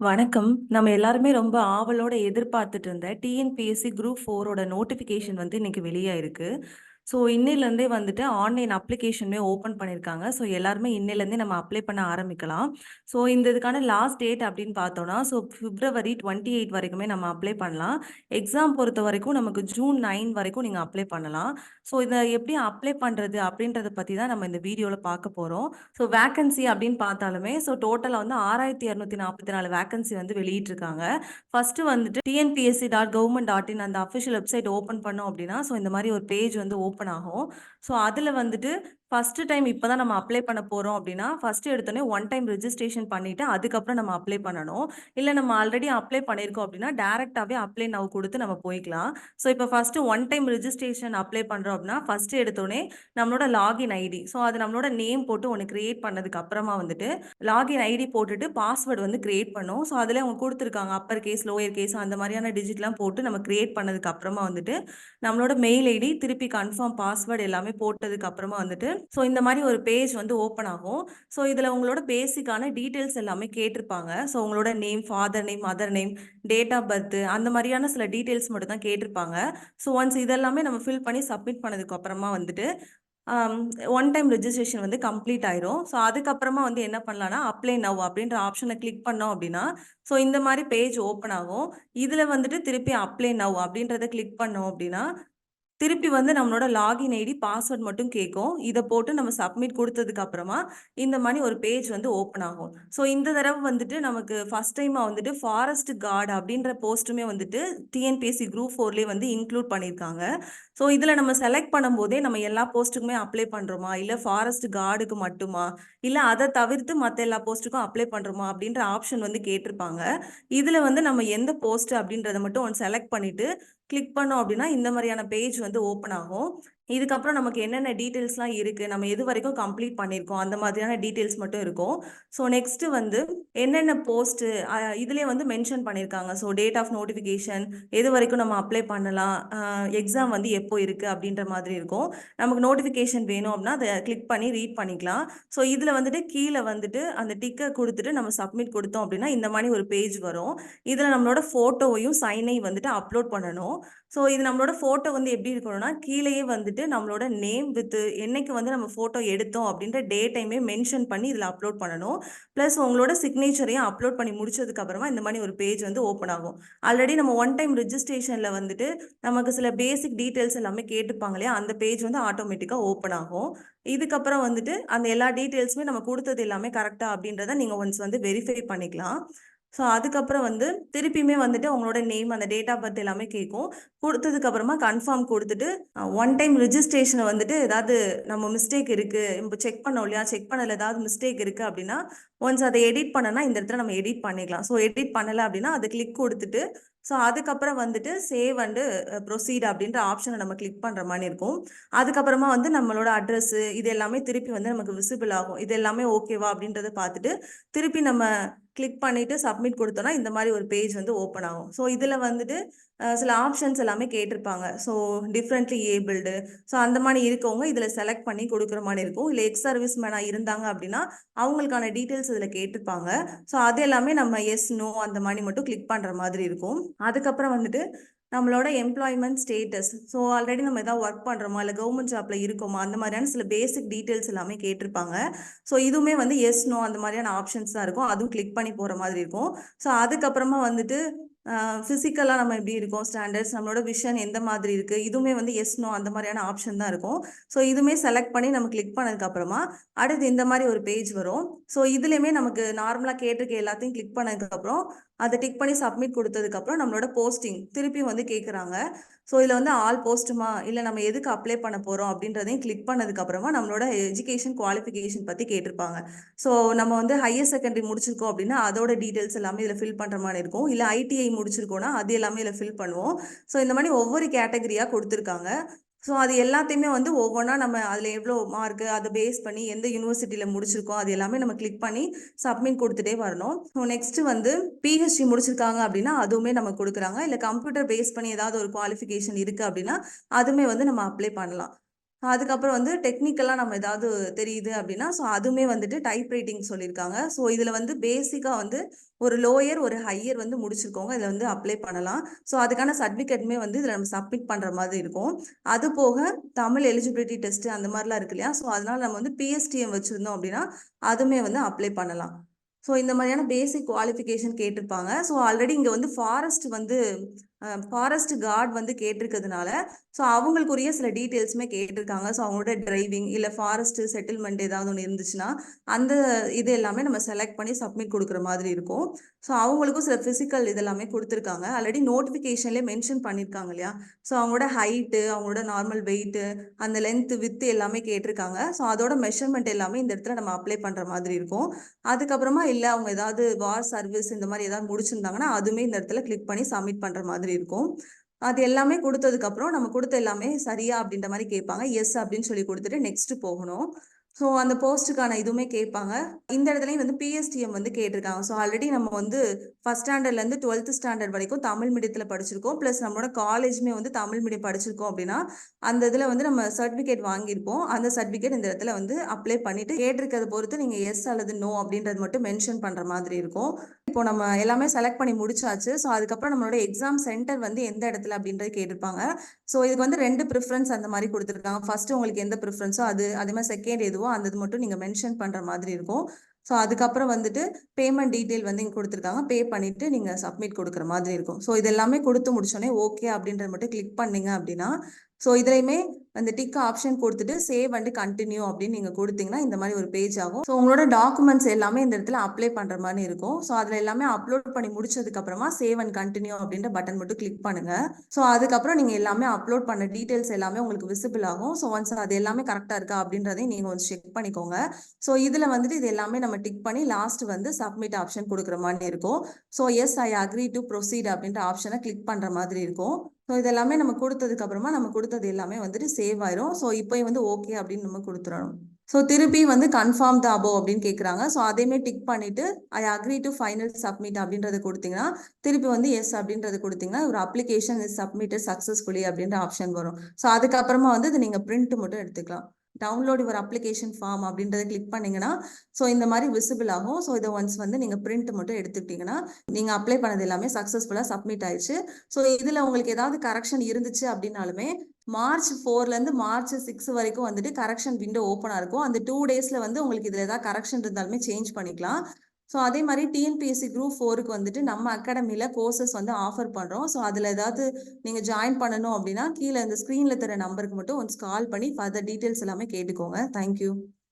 வணக்கம். நம்ம எல்லாருமே ரொம்ப ஆவலோட எதிர்பார்த்துட்டு இருந்த டிஎன்பிஎஸ்சி குரூப் ஃபோரோட நோட்டிஃபிகேஷன் வந்து இன்னைக்கு வெளியாயிருக்கு. ஸோ இன்னிலேருந்தே வந்துட்டு ஆன்லைன் அப்ளிகேஷனுமே ஓப்பன் பண்ணியிருக்காங்க. ஸோ எல்லாருமே இன்னிலேருந்தே நம்ம அப்ளை பண்ண ஆரம்பிக்கலாம். ஸோ இந்த இதுக்கான லாஸ்ட் டேட் அப்படின்னு பார்த்தோன்னா ஸோ பிப்ரவரி 28 வரைக்குமே நம்ம அப்ளை பண்ணலாம். எக்ஸாம் பொறுத்த வரைக்கும் நமக்கு ஜூன் நைன் வரைக்கும் நீங்கள் அப்ளை பண்ணலாம். ஸோ இதை எப்படி அப்ளை பண்ணுறது அப்படின்றத பற்றி தான் நம்ம இந்த வீடியோவில் பார்க்க போகிறோம் ஸோ வேக்கன்சி அப்படின்னு பார்த்தாலுமே, ஸோ டோட்டலாக வந்து 6244 வேக்கன்சி வந்து வெளியிட்டிருக்காங்க. ஃபஸ்ட்டு வந்துட்டு TNPSC dot government dot in அந்த அஃபிஷியல் வெப்சைட் ஓப்பன் பண்ணோம் அப்படின்னா, ஸோ இந்த மாதிரி ஒரு பேஜ் வந்து ஓப்பன் ஆகும். ஸோ அதில் வந்துட்டு ஃபஸ்ட்டு டைம் இப்போ தான் நம்ம அப்ளை பண்ண போகிறோம் அப்படின்னா, ஃபர்ஸ்ட்டு எடுத்தோடனே ஒன் டைம் ரிஜிஸ்ட்ரேஷன் பண்ணிவிட்டு அதுக்கப்புறம் நம்ம அப்ளை பண்ணணும். இல்லை நம்ம ஆல்ரெடி அப்ளை பண்ணியிருக்கோம் அப்படின்னா, டேரெக்டாகவே அப்ளை நவ் கொடுத்து நம்ம போய்க்கலாம். ஸோ இப்போ first one time registration apply பண்ணுறோம் அப்படின்னா, ஃபர்ஸ்ட்டு எடுத்தோடனே நம்மளோட லாகின் ஐடி. ஸோ அது நம்மளோட நேம் போட்டு ஒன்று கிரியேட் பண்ணதுக்கு அப்புறமா வந்துட்டு, லாகின் ஐடி போட்டுட்டு பாஸ்வேர்டு வந்து கிரியேட் பண்ணும். ஸோ அதில் அவங்க கொடுத்துருக்காங்க அப்பர் கேஸ், லோயர் கேஸ் அந்த மாதிரியான டிஜிட்லாம் போட்டு நம்ம கிரியேட் பண்ணதுக்கு அப்புறமா வந்துட்டு, நம்மளோட மெயில் ஐடி, திருப்பி கன்ஃபார்ம் பாஸ்வேர்டு எல்லாமே போட்டதுக்கு அப்புறமா வந்துட்டு, ஸோ இந்த மாதிரி ஒரு பேஜ் வந்து ஓப்பன் ஆகும். ஸோ இதில் உங்களோட பேசிக்கான டீட்டெயில்ஸ் எல்லாமே கேட்டிருப்பாங்க. ஸோ உங்களோட name, father name, mother name, date of birth அந்த மாதிரியான சில டீட்டெயில்ஸ் மட்டும் தான் கேட்டிருப்பாங்க. ஸோ ஒன்ஸ் இதெல்லாமே நம்ம ஃபில் பண்ணி சப்மிட் பண்ணதுக்கு அப்புறமா வந்துட்டு, ஒன் டைம் ரிஜிஸ்ட்ரேஷன் வந்து கம்ப்ளீட் ஆயிரும். ஸோ அதுக்கப்புறமா வந்து என்ன பண்ணலாம்னா, அப்ளை நவ் அப்படின்ற ஆப்ஷனை கிளிக் பண்ணோம் அப்படின்னா, ஸோ இந்த மாதிரி பேஜ் ஓப்பன் ஆகும். இதில் வந்துட்டு திருப்பி அப்ளை நவ் அப்படின்றத கிளிக் பண்ணோம் அப்படின்னா, திருப்பி வந்து நம்மளோட லாகின் ஐடி, பாஸ்வேர்ட் மட்டும் கேட்கும். இதை போட்டு நம்ம சப்மிட் கொடுத்ததுக்கு அப்புறமா, இந்த மாதிரி ஒரு பேஜ் வந்து ஓப்பன் ஆகும். ஸோ இந்த தடவை வந்துட்டு நமக்கு ஃபர்ஸ்ட் டைமாக வந்துட்டு ஃபாரஸ்ட் கார்டு அப்படின்ற போஸ்ட்டுமே வந்துட்டு டிஎன்பிஎஸ்சி குரூப் ஃபோர்லேயே வந்து இன்க்ளூட் பண்ணியிருக்காங்க. ஸோ இதில் நம்ம செலக்ட் பண்ணும்போதே நம்ம எல்லா போஸ்ட்டுக்குமே அப்ளை பண்ணுறோமா இல்லை ஃபாரஸ்ட் கார்டுக்கு மட்டுமா? இல்லை அதை தவிர்த்து மற்ற எல்லா போஸ்ட்டுக்கும் அப்ளை பண்ணுறோமா அப்படின்ற ஆப்ஷன் வந்து கேட்டிருப்பாங்க. இதில் வந்து நம்ம எந்த போஸ்ட் அப்படின்றத மட்டும் ஒன்று செலக்ட் பண்ணிட்டு, கிளிக் பண்ணோம் அப்படின்னா, இந்த மாதிரியான பேஜ் வந்து ஓப்பன் ஆகும். இதுக்கப்புறம் நமக்கு என்னென்ன டீட்டெயில்ஸ்லாம் இருக்குது நம்ம எது வரைக்கும் கம்ப்ளீட் பண்ணியிருக்கோம், அந்த மாதிரியான டீட்டெயில்ஸ் மட்டும் இருக்கும். ஸோ நெக்ஸ்ட்டு வந்து என்னென்ன போஸ்ட்டு இதுலேயே வந்து மென்ஷன் பண்ணியிருக்காங்க. ஸோ டேட் ஆஃப் நோட்டிஃபிகேஷன் எது வரைக்கும் நம்ம அப்ளை பண்ணலாம், எக்ஸாம் வந்து எப்போ இருக்குது அப்படின்ற மாதிரி இருக்கும். நமக்கு நோட்டிஃபிகேஷன் வேணும் அப்படின்னா, அதை கிளிக் பண்ணி ரீட் பண்ணிக்கலாம். ஸோ இதில் வந்துட்டு கீழே வந்துட்டு அந்த டிக்கை கொடுத்துட்டு நம்ம சப்மிட் கொடுத்தோம் அப்படின்னா, இந்த மாதிரி ஒரு பேஜ் வரும். இதில் நம்மளோட ஃபோட்டோவையும், சைனையும் வந்துட்டு அப்லோட் பண்ணணும். ஸோ இது நம்மளோட ஃபோட்டோ வந்து எப்படி இருக்கணும்னா, கீழேயே வந்துட்டு நம்மளோட நேம் வித் என்னைக்கு வந்து நம்ம ஃபோட்டோ எடுத்தோம் அப்படின்ற டே டைமே மென்ஷன் பண்ணி இதில் அப்லோட் பண்ணணும். ப்ளஸ் உங்களோட சிக்னேச்சரையும் அப்லோட் பண்ணி முடிச்சதுக்கு அப்புறமா இந்த மாதிரி ஒரு பேஜ் வந்து ஓப்பன் ஆகும். ஆல்ரெடி நம்ம ஒன் டைம் ரிஜிஸ்ட்ரேஷன்ல வந்துட்டு நமக்கு சில பேசிக் டீட்டெயில்ஸ் எல்லாமே கேட்டுப்பாங்க இல்லையா? அந்த பேஜ் வந்து ஆட்டோமேட்டிக்காக ஓப்பன் ஆகும். இதுக்கப்புறம் வந்துட்டு அந்த எல்லா டீட்டெயில்ஸுமே நம்ம கொடுத்தது எல்லாமே கரெக்டாக அப்படின்றத நீங்கள் ஒன்ஸ் வந்து வெரிஃபை பண்ணிக்கலாம். ஸோ அதுக்கப்புறம் வந்து திருப்பியுமே வந்துட்டு உங்களோட நேம், அந்த டேட் ஆஃப் பர்த் எல்லாமே கேட்கும். கொடுத்ததுக்கப்புறமா கன்ஃபார்ம் கொடுத்துட்டு ஒன் டைம் ரிஜிஸ்ட்ரேஷனை வந்துட்டு ஏதாவது நம்ம மிஸ்டேக் இருக்கு, இப்போ செக் பண்ணோம் இல்லையா? செக் பண்ணல ஏதாவது மிஸ்டேக் இருக்கு அப்படின்னா, ஒன்ஸ் அதை எடிட் பண்ணனா இந்த இடத்துல நம்ம எடிட் பண்ணிக்கலாம். ஸோ எடிட் பண்ணலை அப்படின்னா, அது கிளிக் கொடுத்துட்டு ஸோ அதுக்கப்புறம் வந்துட்டு சேவ் அண்டு ப்ரொசீட் அப்படின்ற ஆப்ஷனை நம்ம கிளிக் பண்ணுற மாதிரி இருக்கும். அதுக்கப்புறமா வந்து நம்மளோட அட்ரஸு இது எல்லாமே திருப்பி வந்து நமக்கு விசிபிள் ஆகும். இது எல்லாமே ஓகேவா அப்படின்றத பார்த்துட்டு, திருப்பி நம்ம கிளிக் பண்ணிட்டு சப்மிட் கொடுத்தோன்னா இந்த மாதிரி ஒரு பேஜ் வந்து ஓப்பன் ஆகும். ஸோ இதில் வந்துட்டு சில ஆப்ஷன்ஸ் எல்லாமே கேட்டிருப்பாங்க. ஸோ டிஃப்ரெண்ட்லி ஏபிள்டு ஸோ அந்த மாதிரி இருக்கவங்க இதில் செலக்ட் பண்ணி கொடுக்குற மாதிரி இருக்கும். இல்லை எக்ஸ் சர்வீஸ் மேனாக இருந்தாங்க அப்படின்னா, அவங்களுக்கான டீட்டெயில்ஸ் இதில் கேட்டிருப்பாங்க. ஸோ அது எல்லாமே நம்ம எஸ், நோ அந்த மாதிரி மட்டும் கிளிக் பண்ணுற மாதிரி இருக்கும். அதுக்கப்புறம் வந்துட்டு நம்மளோட எம்ப்ளாய்மெண்ட் ஸ்டேட்டஸ். ஸோ ஆல்ரெடி நம்ம எதாவது ஒர்க் பண்ணுறோமா இல்லை கவர்மெண்ட் ஜாப்ல இருக்கோமா? அந்த மாதிரியான சில பேசிக் டீட்டெயில்ஸ் எல்லாமே கேட்டிருப்பாங்க. ஸோ இதுவுமே வந்து எஸ், நோ அந்த மாதிரியான ஆப்ஷன்ஸ் தான் இருக்கும். அதுவும் கிளிக் பண்ணி போகிற மாதிரி இருக்கும். ஸோ அதுக்கப்புறமா வந்துட்டு ஃபிசிக்கலாக நம்ம எப்படி இருக்கோம்? ஸ்டாண்டர்ட்ஸ் நம்மளோட விஷன் எந்த மாதிரி இருக்குது இதுவுமே வந்து எஸ், நோ அந்த மாதிரியான ஆப்ஷன் தான் இருக்கும். ஸோ இதுவுமே செலக்ட் பண்ணி நம்ம கிளிக் பண்ணதுக்கப்புறமா அடுத்து இந்த மாதிரி ஒரு பேஜ் வரும். ஸோ இதுலேயுமே நமக்கு நார்மலாக கேட்டிருக்க எல்லாத்தையும் கிளிக் பண்ணதுக்கப்புறம் அதை டிக் பண்ணி சப்மிட் கொடுத்ததுக்கப்புறம் நம்மளோட போஸ்டிங் திருப்பியும் வந்து கேட்குறாங்க. ஸோ இதில் வந்து ஆல் போஸ்ட்டுமா? இல்லை நம்ம எதுக்கு அப்ளை பண்ண போகிறோம் அப்படின்றதையும் கிளிக் பண்ணதுக்கப்புறமா நம்மளோட எஜுகேஷன் குவாலிஃபிகேஷன் பற்றி கேட்டிருப்பாங்க. ஸோ நம்ம வந்து ஹையர் செகண்டரி முடிச்சிருக்கோம் அப்படின்னா, அதோட டீட்டெயில்ஸ் எல்லாமே இதில் ஃபில் பண்ணுற மாதிரி இருக்கும். இல்லை ஐடிஐ முடிச்சிருக்கோம்னா, அது எல்லாமே இதில் ஃபில் பண்ணுவோம். ஸோ இந்த மாதிரி ஒவ்வொரு கேட்டகரியாக கொடுத்துருக்காங்க ஸோ அது எல்லாத்தையுமே வந்து ஒவ்வொன்றா நம்ம அதில் எவ்வளோ மார்க்கு, அதை பேஸ் பண்ணி எந்த யூனிவர்சிட்டியில் முடிச்சிருக்கோம், அது எல்லாமே நம்ம கிளிக் பண்ணி சப்மிட் கொடுத்துட்டே வரணும். ஸோ நெக்ஸ்ட் வந்து பிஹெச்டி முடிச்சிருக்காங்க அப்படின்னா, அதுவுமே நம்ம கொடுக்குறாங்க இல்லை கம்ப்யூட்டர் பேஸ் பண்ணி ஏதாவது ஒரு குவாலிஃபிகேஷன் இருக்குது அப்படின்னா, அதுவுமே வந்து நம்ம அப்ளை பண்ணலாம். அதுக்கப்புறம் வந்து டெக்னிக்கலாக நம்ம ஏதாவது தெரியுது அப்படின்னா, ஸோ அதுவுமே வந்துட்டு டைப் ரைட்டிங் சொல்லியிருக்காங்க. ஸோ இதில் வந்து பேசிக்காக வந்து ஒரு லோயர், ஒரு ஹையர் வந்து முடிச்சிருக்கவங்க இதில் வந்து அப்ளை பண்ணலாம். ஸோ அதுக்கான சர்டிஃபிகேட்டுமே வந்து இதில் நம்ம சப்மிட் பண்ணுற மாதிரி இருக்கும். அது போக தமிழ் எலிஜிபிலிட்டி டெஸ்ட்டு அந்த மாதிரிலாம் இருக்கு இல்லையா? ஸோ அதனால நம்ம வந்து பிஎஸ்டிஎம் வச்சுருந்தோம் அப்படின்னா, அதுவுமே வந்து அப்ளை பண்ணலாம். ஸோ இந்த மாதிரியான பேசிக் குவாலிஃபிகேஷன் கேட்டிருப்பாங்க. ஸோ ஆல்ரெடி இங்கே வந்து ஃபாரஸ்ட் வந்து ஃபாரஸ்ட் கார்டு வந்து கேட்டிருக்கிறதுனால, ஸோ அவங்களுக்குரிய சில டீட்டெயில்ஸுமே கேட்டிருக்காங்க. ஸோ அவங்களோட டிரைவிங் இல்லை ஃபாரஸ்ட் செட்டில்மெண்ட் ஏதாவது ஒன்று இருந்துச்சுன்னா, அந்த இது எல்லாமே நம்ம செலக்ட் பண்ணி சப்மிட் கொடுக்குற மாதிரி இருக்கும். ஸோ அவங்களுக்கும் சில ஃபிசிக்கல் இதெல்லாமே கொடுத்துருக்காங்க ஆல்ரெடி நோட்டிஃபிகேஷன்லேயே மென்ஷன் பண்ணியிருக்காங்க இல்லையா? ஸோ அவங்களோட ஹைட்டு, அவங்களோட நார்மல் வெயிட்டு, அந்த லென்த்து வித்து எல்லாமே கேட்டிருக்காங்க. ஸோ அதோட மெஷர்மெண்ட் எல்லாமே இந்த இடத்துல நம்ம அப்ளை பண்ணுற மாதிரி இருக்கும். அதுக்கப்புறமா இல்லை அவங்க ஏதாவது வார் சர்வீஸ் இந்த மாதிரி ஏதாவது முடிச்சிருந்தாங்கன்னா, அதுவுமே இந்த இடத்துல கிளிக் பண்ணி சப்மிட் பண்ணுற மாதிரி இருக்கும். அது எல்லாமே குடுத்ததுக்கப்புறம் நம்ம கொடுத்த எல்லாமே சரியா அப்படின்ற மாதிரி கேட்பாங்க. எஸ் அப்படின்னு சொல்லி கொடுத்துட்டு நெக்ஸ்ட் போகணும். ஸோ அந்த போஸ்ட்டுக்கான இதுவுமே கேட்பாங்க. இந்த இடத்துலையும் வந்து பிஎஸ்டிஎம் வந்து கேட்டிருக்காங்க. ஸோ ஆல்ரெடி நம்ம வந்து ஃபஸ்ட் ஸ்டாண்டர்ட்லேருந்து 12த் ஸ்டாண்டர்ட் வரைக்கும் தமிழ் மீடியத்தில் படிச்சிருக்கோம். ப்ளஸ் நம்மளோட காலேஜுமே வந்து தமிழ் மீடியம் படிச்சிருக்கோம் அப்படின்னா, அந்த இதில் வந்து நம்ம சர்டிஃபிகேட் வாங்கியிருப்போம். அந்த சர்டிஃபிகேட் இந்த இடத்துல வந்து அப்ளை பண்ணிட்டு கேட்டிருக்கிறத பொறுத்து நீங்கள் எஸ் அல்லது நோ அப்படின்றது மட்டும் மென்ஷன் பண்ணுற மாதிரி இருக்கும். இப்போ நம்ம எல்லாமே செலக்ட் பண்ணி முடிச்சாச்சு. ஸோ அதுக்கப்புறம் நம்மளோட எக்ஸாம் சென்டர் வந்து எந்த இடத்துல அப்படின்றது கேட்டிருப்பாங்க. ஸோ இதுக்கு வந்து ரெண்டு ப்ரிஃபரன்ஸ் அந்த மாதிரி கொடுத்துருக்காங்க ஃபர்ஸ்ட் உங்களுக்கு எந்த ப்ரிஃபரன்ஸோ அது, அதே மாதிரி செகண்ட் எதுவோ அந்த இது மட்டும் நீங்கள் மென்ஷன் பண்ணுற மாதிரி இருக்கும். ஸோ அதுக்கப்புறம் வந்துட்டு பேமெண்ட் டீட்டெயில் வந்து இங்கே கொடுத்துருக்காங்க பே பண்ணிவிட்டு நீங்கள் சப்மிட் கொடுக்குற மாதிரி இருக்கும். ஸோ இது எல்லாமே குடுத்து ஓகே அப்படின்றத மட்டும் கிளிக் பண்ணீங்க அப்படின்னா, ஸோ இதுலையுமே அந்த டிக் ஆப்ஷன் கொடுத்துட்டு சேவ் அண்ட் கண்டினியூ அப்படின்னு நீங்க கொடுத்தீங்கன்னா இந்த மாதிரி ஒரு பேஜ் ஆகும். ஸோ உங்களோட டாக்குமெண்ட்ஸ் எல்லாமே இந்த இடத்துல அப்ளை பண்ற மாதிரி இருக்கும். ஸோ அதுல எல்லாமே அப்லோட் பண்ணி முடிச்சதுக்கு அப்புறமா சேவ் அண்ட் கண்டினியூ அப்படின்ற பட்டன் மட்டும் கிளிக் பண்ணுங்க. ஸோ அதுக்கப்புறம் நீங்க எல்லாமே அப்லோட் பண்ண டீட்டெயில்ஸ் எல்லாமே உங்களுக்கு விசிபிள் ஆகும். ஸோ ஒன்ஸ் அது எல்லாமே கரெக்டாக இருக்கா அப்படின்றதையும் நீங்க கொஞ்சம் செக் பண்ணிக்கோங்க. ஸோ இதுல வந்துட்டு இது எல்லாமே நம்ம டிக் பண்ணி லாஸ்ட் வந்து சப்மிட் ஆப்ஷன் கொடுக்குற மாதிரி இருக்கும். So yes I agree to proceed அப்படின்ற ஆப்ஷனை கிளிக் பண்ற மாதிரி இருக்கும். ஸோ இதெல்லாமே நம்ம கொடுத்ததுக்கு அப்புறமா நம்ம கொடுத்தது எல்லாமே வந்துட்டு சேவ் ஆயிரும். ஸோ இப்போ வந்து ஓகே அப்படின்னு நம்ம கொடுத்துடணும் ஸோ திருப்பி வந்து கன்ஃபார்ம் த அபோவ் அப்படின்னு கேட்குறாங்க. ஸோ அதையுமே டிக் பண்ணிட்டு I agree to final submit அப்படின்றத கொடுத்தீங்கன்னா திருப்பி வந்து எஸ் அப்படின்றத கொடுத்தீங்கன்னா ஒரு அப்ளிகேஷன் இஸ் சப்மிட்டட் சக்ஸஸ்ஃபுல்லி அப்படின்ற ஆப்ஷன் வரும். ஸோ அதுக்கப்புறமா வந்து இதை நீங்கள் பிரிண்ட் மட்டும் எடுத்துக்கலாம். டவுன்லோட் யுவர் அப்ளிகேஷன் ஃபார்ம் அப்படின்றத கிளிக் பண்ணீங்கன்னா, ஸோ இந்த மாதிரி விசிபிள் ஆகும். ஸோ இதை ஒன்ஸ் வந்து நீங்க பிரிண்ட் மட்டும் எடுத்துக்கிட்டீங்கன்னா, நீங்க அப்ளை பண்ணது எல்லாமே சக்ஸஸ்ஃபுல்லாக சப்மிட் ஆயிருச்சு. ஸோ இதுல உங்களுக்கு ஏதாவது கரெக்ஷன் இருந்துச்சு அப்படின்னாலுமே, மார்ச் ஃபோர்லேருந்து மார்ச் சிக்ஸ் வரைக்கும் வந்துட்டு கரெக்ஷன் விண்டோ ஓப்பனா இருக்கும். அந்த டூ டேஸ்ல வந்து உங்களுக்கு இதுல ஏதாவது கரெக்ஷன் இருந்தாலுமே சேஞ்ச் பண்ணிக்கலாம். ஸோ அதே மாதிரி டிஎன்பிஎஸ்சி குரூப் ஃபோருக்கு வந்துட்டு நம்ம அகாடமியில் கோர்சஸ் வந்து ஆஃபர் பண்றோம். ஸோ அதுல ஏதாவது நீங்க ஜாயின் பண்ணணும் அப்படின்னா, கீழே இந்த ஸ்க்ரீனில் தர நம்பருக்கு மட்டும் ஒன்ஸ் கால் பண்ணி ஃபர்தர் டீட்டெயில்ஸ் எல்லாமே கேட்டுக்கோங்க. Thank you.